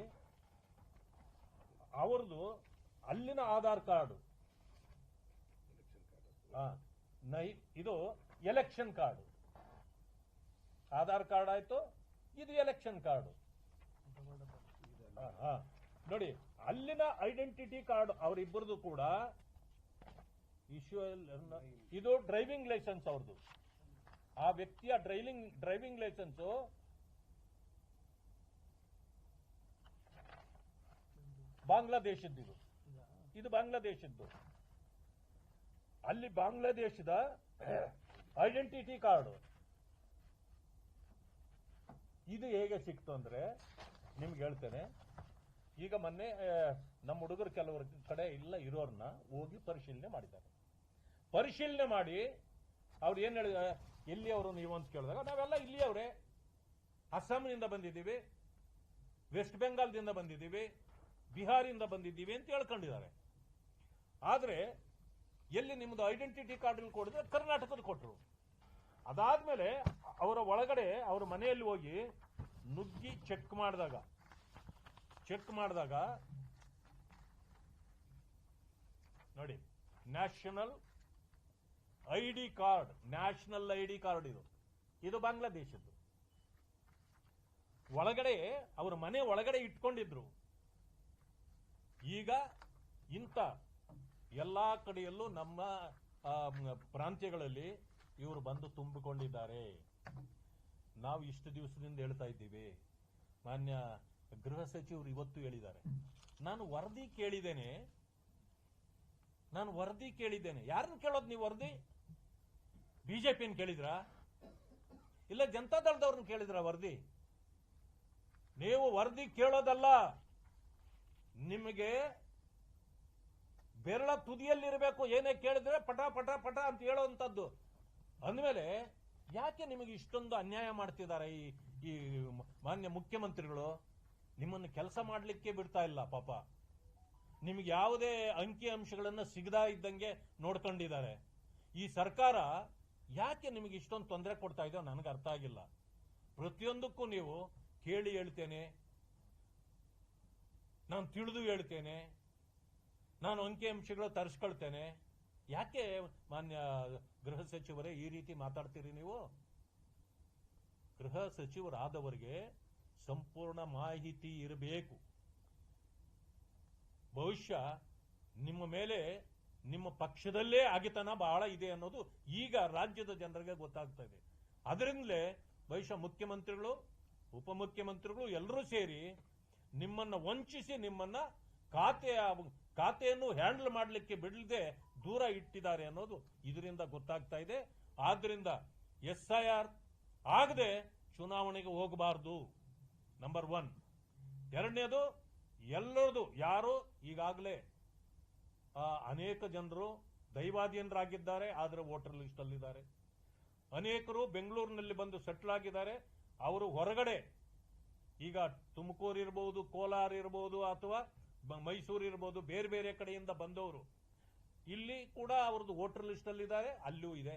ಅವರದು ಅಲ್ಲಿನ ಆಧಾರ್ ಕಾರ್ಡು. ಇದು ಎಲೆಕ್ಷನ್ ಕಾರ್ಡು. ಆಧಾರ್ ಕಾರ್ಡ್ ಆಯ್ತು, ಇದು ಎಲೆಕ್ಷನ್ ಕಾರ್ಡು. ನೋಡಿ, ಅಲ್ಲಿನ ಐಡೆಂಟಿಟಿ ಕಾರ್ಡ್ ಅವರಿಬ್ಬರದು ಕೂಡ ಇಶ್ಯೂ ಇದು ಡ್ರೈವಿಂಗ್ ಲೈಸೆನ್ಸ್ ಅವ್ರದ್ದು ಆ ವ್ಯಕ್ತಿಯ ಡ್ರೈವಿಂಗ್ ಡ್ರೈವಿಂಗ್ ಲೈಸೆನ್ಸ್ ಬಾಂಗ್ಲಾದೇಶದ್ದು ಇದು ಬಾಂಗ್ಲಾದೇಶದ್ದು. ಅಲ್ಲಿ ಬಾಂಗ್ಲಾದೇಶದ ಐಡೆಂಟಿಟಿ ಕಾರ್ಡ್ ಇದು ಹೇಗೆ ಸಿಕ್ತು ಅಂದ್ರೆ, ನಿಮ್ಗೆ ಹೇಳ್ತೇನೆ. ಈಗ ಮೊನ್ನೆ ನಮ್ಮ ಹುಡುಗರು ಕೆಲವರ ಕಡೆ ಇಲ್ಲ ಇರೋರ್ನ ಹೋಗಿ ಪರಿಶೀಲನೆ ಮಾಡಿದ್ದಾರೆ. ಪರಿಶೀಲನೆ ಮಾಡಿ ಅವ್ರು ಏನು ಹೇಳಿದ, ಎಲ್ಲಿ ಅವರು ನೀವು ಅಂತ ಕೇಳಿದಾಗ, ನಾವೆಲ್ಲ ಇಲ್ಲಿಯವರೇ ಅಸ್ಸಾಂನಿಂದ ಬಂದಿದ್ದೀವಿ, ವೆಸ್ಟ್ ಬೆಂಗಾಲ್ದಿಂದ ಬಂದಿದ್ದೀವಿ, ಬಿಹಾರಿಂದ ಬಂದಿದ್ದೀವಿ ಅಂತ ಹೇಳ್ಕೊಂಡಿದ್ದಾರೆ. ಆದರೆ, ಎಲ್ಲಿ ನಿಮ್ದು ಐಡೆಂಟಿಟಿ ಕಾರ್ಡ್ ಕೊಡಿದ್ರೆ ಕರ್ನಾಟಕದ ಕೊಟ್ಟರು ಅದಾದ್ಮೇಲೆ ಅವರ ಒಳಗಡೆ ಅವರ ಮನೆಯಲ್ಲಿ ಹೋಗಿ ನುಗ್ಗಿ ಚೆಕ್ ಮಾಡಿದಾಗ ಚೆಕ್ ಮಾಡಿದಾಗ, ನೋಡಿ national I D card, national I D card ಇದು. ಇದು ಬಾಂಗ್ಲಾದೇಶದ್ದು. ಒಳಗಡೆ, ಅವ್ರ ಮನೆ ಒಳಗಡೆ ಇಟ್ಕೊಂಡಿದ್ರು. ಈಗ ಇಂಥ ಎಲ್ಲಾ ಕಡೆಯಲ್ಲೂ ನಮ್ಮ ಪ್ರಾಂತ್ಯಗಳಲ್ಲಿ ಇವರು ಬಂದು ತುಂಬಿಕೊಂಡಿದ್ದಾರೆ. ನಾವು ಇಷ್ಟು ದಿವಸದಿಂದ ಹೇಳ್ತಾ ಇದ್ದೀವಿ. ಮಾನ್ಯ ಗೃಹ ಸಚಿವರು ಇವತ್ತು ಹೇಳಿದ್ದಾರೆ. ನಾನು ವರದಿ ಕೇಳಿದ್ದೇನೆ. ನಾನು ವರದಿ ಕೇಳಿದ್ದೇನೆ. ಯಾರನ್ನು ಕೇಳೋದು ನೀವು ವರದಿ? ಬಿಜೆಪಿಯನ್ನು ಕೇಳಿದ್ರ? ಇಲ್ಲ ಜನತಾದಳದವ್ರನ್ನ ಕೇಳಿದ್ರ ವರದಿ? ನೀವು ವರದಿ ಕೇಳೋದಲ್ಲ. ನಿಮಗೆ ಬೆರಳ ತುದಿಯಲ್ಲಿರಬೇಕು, ಏನೇ ಕೇಳಿದ್ರೆ ಪಟ ಪಟ ಪಟ ಅಂತ ಹೇಳುವಂತದ್ದು ಅಂದಮೇಲೆ ಯಾಕೆ ನಿಮಗೆ ಇಷ್ಟೊಂದು ಅನ್ಯಾಯ ಮಾಡ್ತಿದ್ದಾರೆ ಈ ಈ ಮಾನ್ಯ ಮುಖ್ಯಮಂತ್ರಿಗಳು? ನಿಮ್ಮನ್ನು ಕೆಲಸ ಮಾಡಲಿಕ್ಕೆ ಬಿಡ್ತಾ ಇಲ್ಲ, ಪಾಪ. ನಿಮಗೆ ಯಾವುದೇ ಅಂಕಿ ಅಂಶಗಳನ್ನು ಸಿಗದಾ ಇದ್ದಂಗೆ ನೋಡ್ಕೊಂಡಿದ್ದಾರೆ. ಈ ಸರ್ಕಾರ ಯಾಕೆ ನಿಮಗೆ ಇಷ್ಟೊಂದು ತೊಂದರೆ ಕೊಡ್ತಾ ಇದೆಯೋ ನನಗೆ ಅರ್ಥ ಆಗಿಲ್ಲ. ಪ್ರತಿಯೊಂದಕ್ಕೂ ನೀವು ಕೇಳಿ ಹೇಳ್ತೇನೆ, ನಾನು ತಿಳಿದು ಹೇಳ್ತೇನೆ, ನಾನು ಅಂಕಿ ಅಂಶಗಳು ತರಿಸ್ಕೊಳ್ತೇನೆ. ಯಾಕೆ ಮಾನ್ಯ ಗೃಹ ಸಚಿವರೇ ಈ ರೀತಿ ಮಾತಾಡ್ತೀರಿ ನೀವು? ಗೃಹ ಸಚಿವರಾದವರಿಗೆ ಸಂಪೂರ್ಣ ಮಾಹಿತಿ ಇರಬೇಕು. ಬಹುಶಃ ನಿಮ್ಮ ಮೇಲೆ ನಿಮ್ಮ ಪಕ್ಷದಲ್ಲೇ ಆಗಿತನ ಬಹಳ ಇದೆ ಅನ್ನೋದು ಈಗ ರಾಜ್ಯದ ಜನರಿಗೆ ಗೊತ್ತಾಗ್ತಾ ಇದೆ. ಅದರಿಂದಲೇ ಬಹುಶಃ ಮುಖ್ಯಮಂತ್ರಿಗಳು, ಉಪಮುಖ್ಯಮಂತ್ರಿಗಳು ಎಲ್ಲರೂ ಸೇರಿ ನಿಮ್ಮನ್ನ ವಂಚಿಸಿ ನಿಮ್ಮನ್ನ ಖಾತೆಯ ಖಾತೆಯನ್ನು ಹ್ಯಾಂಡಲ್ ಮಾಡಲಿಕ್ಕೆ ಬಿಡದೆ ದೂರ ಇಟ್ಟಿದ್ದಾರೆ ಅನ್ನೋದು ಇದರಿಂದ ಗೊತ್ತಾಗ್ತಾ ಇದೆ. ಆದ್ರಿಂದ ಎಸ್ ಐ ಆರ್ ಆಗದೆ ಚುನಾವಣೆಗೆ ಹೋಗಬಾರದು. Number one. ಎರಡನೇದು, ಎಲ್ಲರದು, ಯಾರು ಈಗಾಗಲೇ ಅನೇಕ ಜನರು ದೈವಾಧೀನರಾಗಿದ್ದಾರೆ, ಆದರೆ ವೋಟರ್ ಲಿಸ್ಟ್ ಅಲ್ಲಿದ್ದಾರೆ ಅನೇಕರು ಬೆಂಗಳೂರಿನಲ್ಲಿ ಬಂದು ಸೆಟ್ಲ್ ಆಗಿದ್ದಾರೆ. ಅವರು ಹೊರಗಡೆ, ಈಗ ತುಮಕೂರು ಇರಬಹುದು ಕೋಲಾರ ಇರಬಹುದು ಅಥವಾ ಮೈಸೂರು ಇರಬಹುದು ಬೇರೆ ಬೇರೆ ಕಡೆಯಿಂದ ಬಂದವರು. ಇಲ್ಲಿ ಕೂಡ ಅವ್ರದ್ದು ವೋಟರ್ ಲಿಸ್ಟ್ ಅಲ್ಲಿದ್ದಾರೆ ಅಲ್ಲೂ ಇದೆ.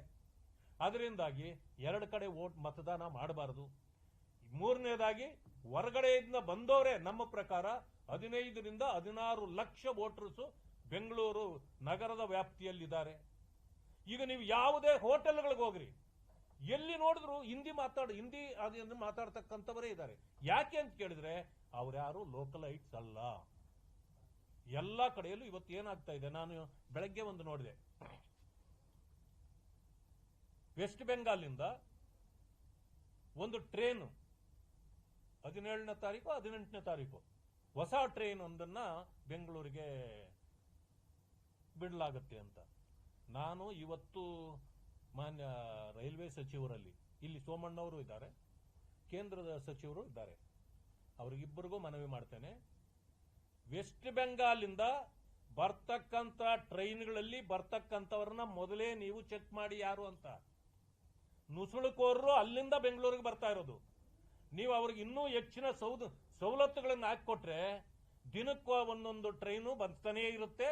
ಅದರಿಂದಾಗಿ ಎರಡು ಕಡೆ ವೋಟ್ ಮತದಾನ ಮಾಡಬಾರದು. ಮೂರನೇದಾಗಿ, ಹೊರಗಡೆಯಿಂದ ಬಂದವರೇ ನಮ್ಮ ಪ್ರಕಾರ ಹದಿನೈದರಿಂದ ಹದಿನಾರು ಲಕ್ಷ ವೋಟರ್ಸ್ ಬೆಂಗಳೂರು ನಗರದ ವ್ಯಾಪ್ತಿಯಲ್ಲಿದ್ದಾರೆ. ಈಗ ನೀವು ಯಾವುದೇ ಹೋಟೆಲ್ಗಳಿಗೆ ಹೋಗ್ರಿ. ಎಲ್ಲಿ ನೋಡಿದ್ರು ಹಿಂದಿ ಮಾತಾಡ, ಹಿಂದಿ ಅದನ್ನು ಮಾತಾಡ್ತಕ್ಕಂಥವರೇ ಇದ್ದಾರೆ. ಯಾಕೆ ಅಂತ ಕೇಳಿದ್ರೆ, ಅವ್ರ್ಯಾರು ಲೋಕಲೈಟ್ಸ್ ಅಲ್ಲ. ಎಲ್ಲ ಕಡೆಯಲ್ಲೂ ಇವತ್ತು ಏನಾಗ್ತಾ ಇದೆ? ನಾನು ಬೆಳಗ್ಗೆ ಒಂದು ನೋಡಿದೆ. ವೆಸ್ಟ್ ಬೆಂಗಾಲ್ನಿಂದ ಒಂದು ಟ್ರೈನ್, ಹದಿನೇಳನೇ ತಾರೀಕು, ಹದಿನೆಂಟನೇ ತಾರೀಕು. ಹೊಸ ಟ್ರೈನ್ ಒಂದನ್ನ ಬೆಂಗಳೂರಿಗೆ ಬಿಡಲಾಗುತ್ತೆ ಅಂತ. ನಾನು ಇವತ್ತು ಮಾನ್ಯ ರೈಲ್ವೆ ಸಚಿವರಲ್ಲಿ, ಇಲ್ಲಿ ಸೋಮಣ್ಣವರು ಇದ್ದಾರೆ, ಕೇಂದ್ರದ ಸಚಿವರು ಇದ್ದಾರೆ. ಅವರಿಗಿಬ್ಬರಿಗೂ ಮನವಿ ಮಾಡ್ತೇನೆ. ವೆಸ್ಟ್ ಬೆಂಗಾಲಿಂದ ಬರ್ತಕ್ಕಂಥ ಟ್ರೈನ್ಗಳಲ್ಲಿ ಬರ್ತಕ್ಕಂಥವ್ರನ್ನ ಮೊದಲೇ ನೀವು ಚೆಕ್ ಮಾಡಿ ಯಾರು ಅಂತ. ನುಸುಳುಕೋರರು ಅಲ್ಲಿಂದ ಬೆಂಗಳೂರಿಗೆ ಬರ್ತಾ ಇರೋದು. ನೀವು ಅವ್ರಿಗೆ ಇನ್ನೂ ಹೆಚ್ಚಿನ ಸೌದ, ಸವಲತ್ತುಗಳನ್ನು ಹಾಕಿಕೊಟ್ರೆ ದಿನಕ್ಕೂ ಒಂದೊಂದು ಟ್ರೈನು ಬರ್ತಾನೇ ಇರುತ್ತೆ.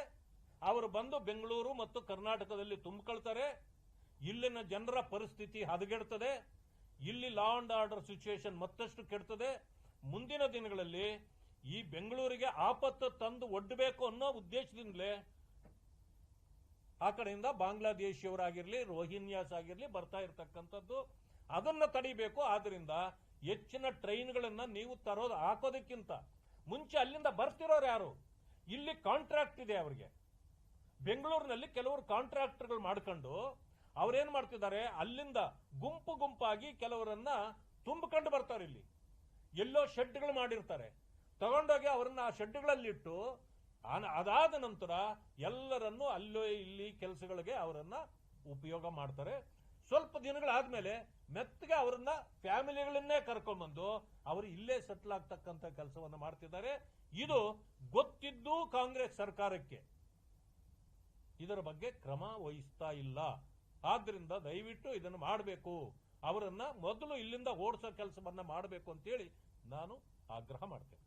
ಅವರು ಬಂದು ಬೆಂಗಳೂರು ಮತ್ತು ಕರ್ನಾಟಕದಲ್ಲಿ ತುಂಬಿಕೊಳ್ತಾರೆ. ಇಲ್ಲಿನ ಜನರ ಪರಿಸ್ಥಿತಿ ಹದಗೆಡ್ತದೆ. ಇಲ್ಲಿ ಲಾ ಅಂಡ್ ಆರ್ಡರ್ ಸಿಚುಯೇಷನ್ ಮತ್ತಷ್ಟು ಕೆಡ್ತದೆ. ಮುಂದಿನ ದಿನಗಳಲ್ಲಿ ಈ ಬೆಂಗಳೂರಿಗೆ ಆಪತ್ತು ತಂದು ಒಡ್ಡಬೇಕು ಅನ್ನೋ ಉದ್ದೇಶದಿಂದಲೇ ಆ ಕಡೆಯಿಂದ ಬಾಂಗ್ಲಾದೇಶಿಯವರಾಗಿರಲಿ ರೋಹಿನ್ಯಾಸ್ ಆಗಿರಲಿ ಬರ್ತಾ ಇರತಕ್ಕಂಥದ್ದು. ಅದನ್ನು ತಡಿಬೇಕು. ಆದ್ರಿಂದ ಹೆಚ್ಚಿನ ಟ್ರೈನ್ಗಳನ್ನು ನೀವು ತರೋದು ಹಾಕೋದಕ್ಕಿಂತ ಮುಂಚೆ ಅಲ್ಲಿಂದ ಬರ್ತಿರೋರು ಯಾರು? ಇಲ್ಲಿ ಕಾಂಟ್ರಾಕ್ಟ್ ಇದೆ ಅವರಿಗೆ. ಬೆಂಗಳೂರಿನಲ್ಲಿ ಕೆಲವರು ಕಾಂಟ್ರಾಕ್ಟರ್ಗಳು ಮಾಡ್ಕೊಂಡು ಅವ್ರೇನ್ ಮಾಡ್ತಿದ್ದಾರೆ? ಅಲ್ಲಿಂದ ಗುಂಪು ಗುಂಪಾಗಿ ಕೆಲವರನ್ನ ತುಂಬಿಕೊಂಡು ಬರ್ತಾರೆ ಇಲ್ಲಿ. ಎಲ್ಲೋ ಶೆಡ್ಗಳು ಮಾಡಿರ್ತಾರೆ. ತಗೊಂಡೋಗಿ ಅವರನ್ನ ಆ ಶೆಡ್ಗಳಲ್ಲಿಟ್ಟು ಅದಾದ ನಂತರ ಎಲ್ಲರನ್ನು ಅಲ್ಲೋ ಇಲ್ಲಿ ಕೆಲಸಗಳಿಗೆ ಅವರನ್ನ ಉಪಯೋಗ ಮಾಡ್ತಾರೆ. ಸ್ವಲ್ಪ ದಿನಗಳಾದ್ಮೇಲೆ ಮೆತ್ತಗೆ ಅವರನ್ನ ಫ್ಯಾಮಿಲಿಗಳನ್ನೇ ಕರ್ಕೊಂಡ್ಬಂದು ಅವರು ಇಲ್ಲೇ ಸೆಟ್ಲ್ ಆಗ್ತಕ್ಕಂಥ ಕೆಲಸವನ್ನು ಮಾಡ್ತಿದ್ದಾರೆ. ಇದು ಗೊತ್ತಿದ್ದು ಕಾಂಗ್ರೆಸ್ ಸರ್ಕಾರಕ್ಕೆ. ಇದರ ಬಗ್ಗೆ ಕ್ರಮ ವಹಿಸ್ತಾ ಇಲ್ಲ. ಆದ್ರಿಂದ ದಯವಿಟ್ಟು ಇದನ್ನು ಮಾಡಬೇಕು. ಅವರನ್ನ ಮೊದಲು ಇಲ್ಲಿಂದ ಓಡಿಸೋ ಕೆಲಸವನ್ನ ಮಾಡಬೇಕು ಅಂತೇಳಿ ನಾನು ಆಗ್ರಹ ಮಾಡ್ತೇನೆ.